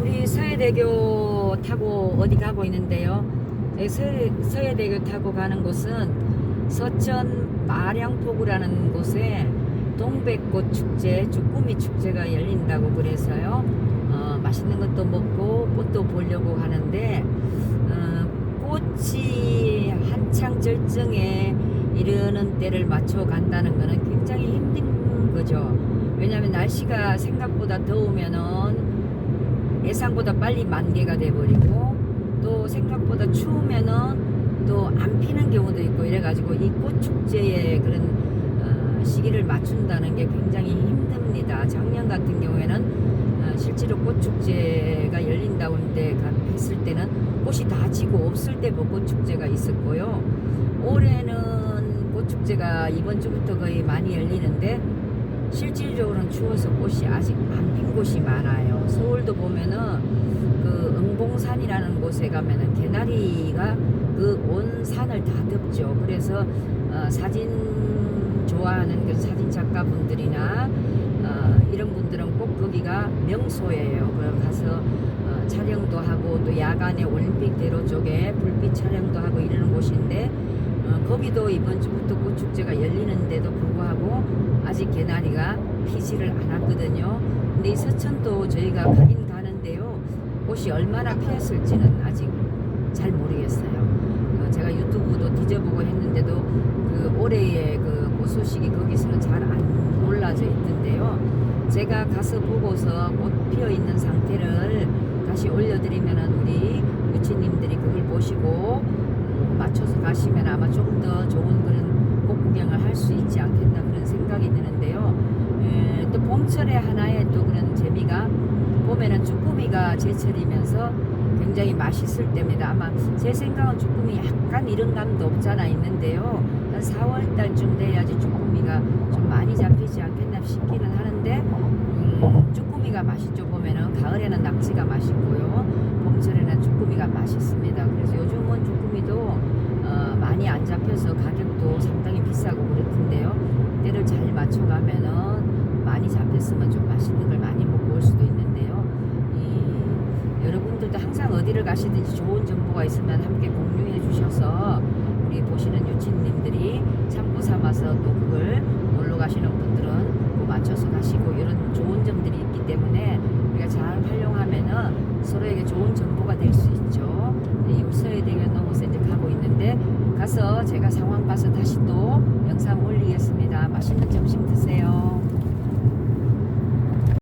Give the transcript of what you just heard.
우리 서해대교 타고 어디 가고 있는데요. 네, 서해, 서해대교 타고 가는 곳은 서천 마량포구라는 곳에 동백꽃 축제, 주꾸미 축제가 열린다고 그래서요. 어, 맛있는 것도 먹고 꽃도 보려고 하는데 어, 꽃이 한창 절정에 이르는 때를 맞춰 간다는 것은 굉장히 힘든 거죠. 왜냐하면 날씨가 생각보다 더우면은 예상보다 빨리 만개가 돼버리고 또 생각보다 추우면은 또 안 피는 경우도 있고 이래가지고 이 꽃 축제의 그런 어, 시기를 맞춘다는 게 굉장히 힘듭니다. 작년 같은 경우에는 어, 실제로 꽃 축제가 열린다고 했을 때는 꽃이 다 지고 없을 때 벚꽃 축제가 있었고요. 올해는 꽃 축제가 이번 주부터 거의 많이 열리는데 실질적으로는 추워서 꽃이 아직 안 핀 곳이 많아요. 서울도 보면은 그 응봉산이라는 곳에 가면은 개나리가 그 온 산을 다 덮죠. 그래서 어, 사진 좋아하는 그 사진 작가분들이나 어, 이런 분들은 꼭 거기가 명소예요. 그럼 가서 어, 촬영도 하고 또 야간에 올림픽대로 쪽에 불빛 촬영도 하고 이러는 곳인데 어, 거기도 이번 주부터 꽃축제가 열리는데도 불구하고 아직 개나리가 피지를 않았거든요. 근데 이 서천도 저희가 가긴 가는데요. 꽃이 얼마나 피었을지는 아직 잘 모르겠어요. 어, 제가 유튜브도 뒤져보고 했는데도 그 올해의 그꽃 소식이 거기서는 잘 안 올라져 있던데요. 제가 가서 보고서 꽃 피어 있는 상태를 다시 올려드리면은 우리 유치님들이 그걸 보시고 음, 맞춰서 가시면 아마 좀더 좋은 그런 꽃 구경을 할 수 있지 않겠나 그런 생각이 드는데요. 에, 또 봄철에 하나의 또 그런 재미가 봄에는 쭈꾸미가 제철이면서 굉장히 맛있을 때입니다. 아마 제 생각은 쭈꾸미 약간 이른 감도 없잖아 있는데요. 한 4월 달쯤 돼야지 쭈꾸미가 좀 많이 잡히지 않겠나 싶기는 하는데 음, 쭈꾸미가 맛있죠. 보면은 가을에는 낙지가 맛있고요. 봄철에는 쭈꾸미가 맛있습니다. 그래서 요즘은 쭈꾸미도 어, 많이 안 잡혀서 가격도 상당히 비싸고 그렇던데요. 때를 잘 맞춰가면은 많이 잡혔으면 좀 맛있는 걸 많이 먹고 올 수도 있는데요. 이, 여러분들도 항상 어디를 가시든지 좋은 정보가 있으면 함께 공유해 주셔서 우리 보시는 유치님들이 참고 삼아서 또 그걸 놀러 가시는 분들은 또 맞춰서 가시고 이런 좋은 점들이 있기 때문에 우리가 잘 활용하면은 서로에게 좋은 정보 영상 올리겠습니다. 맛있는 점심 드세요.